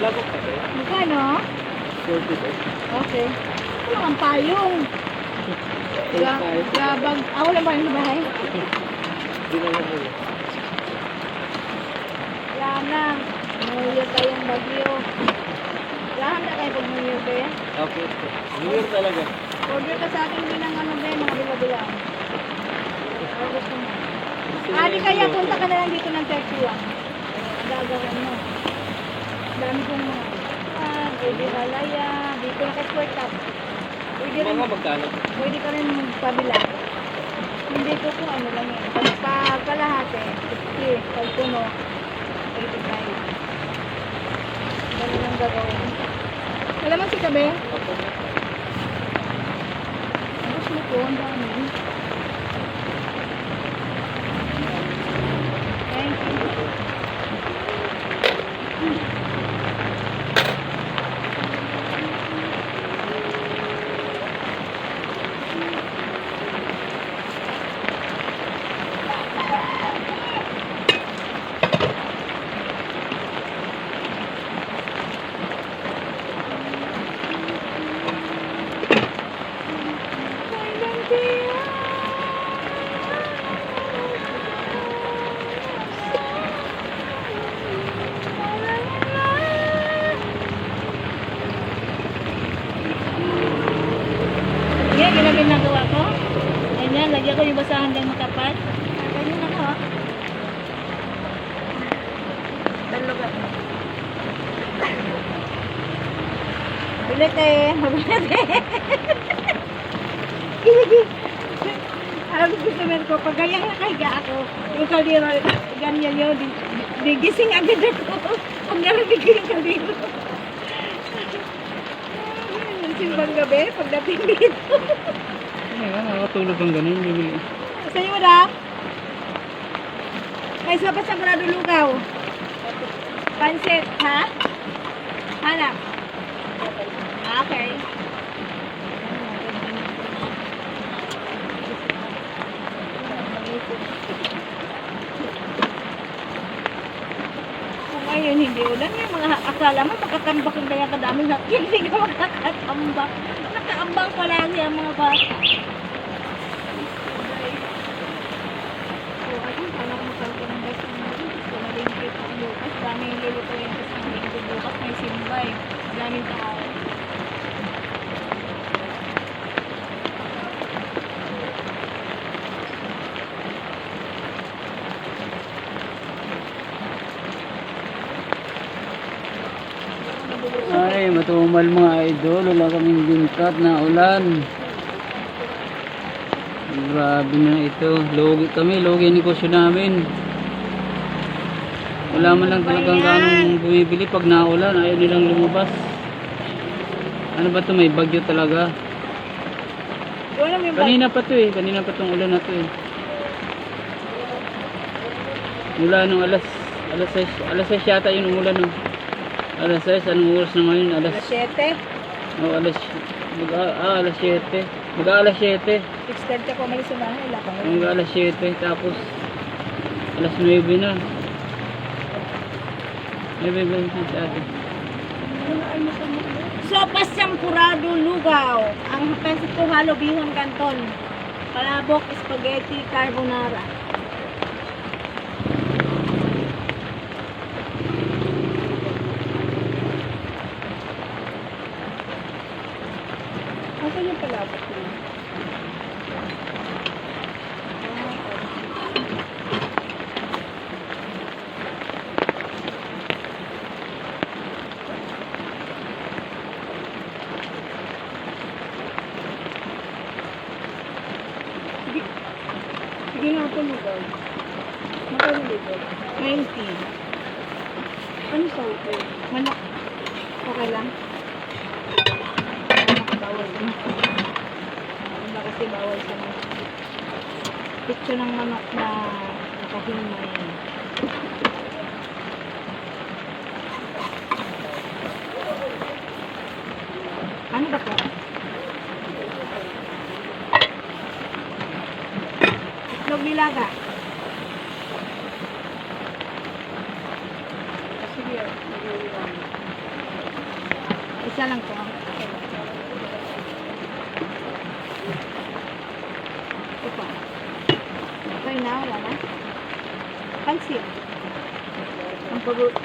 Magkano? 40 Okay. Ano ang payong? Ga- Gabag. Ako lang ba yung sa bahay? Hindi na lang yun. Wala na. Umuyo tayong bagyo. Lahat na kayo pag umuyo, be. Okay. New Year talaga. Order ka sa akin din ng ano, be, mga bila-bila. Ano gusto mo? Ah, di kaya punta ka na lang dito ng 31. Ang gagawin mo. Dami kong mga ah, pwede halaya, dito na kay Squirt Cup. Pwede rin, Mga magkano? pwede ka rin magpabila. Hindi ko kung ano lang yan. Pag pag kalahati, 50. Pag puno, 85. Ganun ang gagawin. Wala man si Kabe? Tapos mo po, ang dami. Thank you. Yan, yun ang ginagawa ko. Ganyan, lagyan ko yung basahan ng makapat. Ganyan ako. Dalugan. Bilit eh. Mabilit eh. Gigi. Alam ko customer ko, pag ganyan nakahiga ako, yung kaldero, ganyan yun, di, di gising agad ako. Pag ko yung. Yung simbang gabi, pagdating dito. Ay, nakakatulog ang ganun. Sa madam? May isa pa sa Grado Lugaw. Pansit, ha? Hanap. Okay. Kung ngayon hindi ulan, yung mga akala mo makakambak yung kaya kadami na hindi ka makakatambak. Nakaambang pa lang yung mga bata. So, ayun, kala ko magkaroon ng best ng mga gusto na rin kita bukas. Daming lulutuin ko sa linggo bukas. May simbay. Daming tao. Ay, matumal mga idol. Wala kaming bingkat na ulan. Grabe na ito. Logi kami. Logi ang negosyo namin. Wala man lang talagang ganong bumibili pag naulan. Ayaw nilang lumabas. Ano ba to May bagyo talaga. Kanina pa to eh. Kanina pa tong ulan na to eh. Mula nung alas alas 6, alas 6 yata yun umulan no. Alas 6, anong oras na ngayon? Alas, Alas 7. oh, alas, mag, ah, alas 7. Mag alas 7. 6.30 ako umalis sa bahay. Pa Mag alas 7. Tapos, alas 9 na. 9 ba yun sa atin? Sopas Sampurado Lugaw. Ang pensit ko halo bihon canton. Palabok, spaghetti, carbonara. Asan yung palabok mo? Sige. Sige nga po lugaw. Magkano lugaw? 90. Ano sa okay? Manok. Okay lang? Bawal. Ano ba kasi bawal sa manok? Picture ng manok na nakahimay. Ano ba to? Lang. Isa lang po. Ito. Okay na, wala na. Pansit. Ang pag-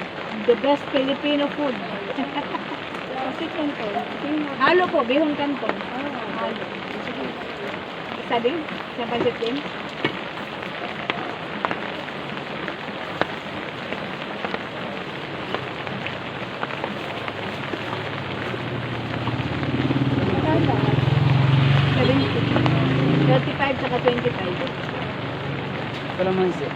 the best Filipino food. Kasi kanto. Halo po, bihon kanton. Halo. Isa din? Sa pansit din? Kanda. 35 saka 25. Kalamansi.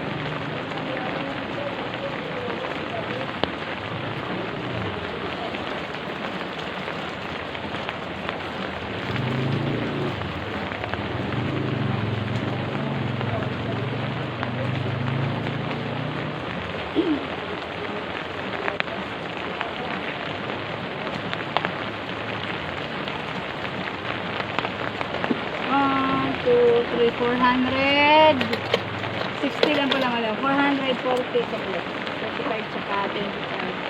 One, two, three, 400. 60 lang pala wala. 440 sa plate. 35 tsaka 25.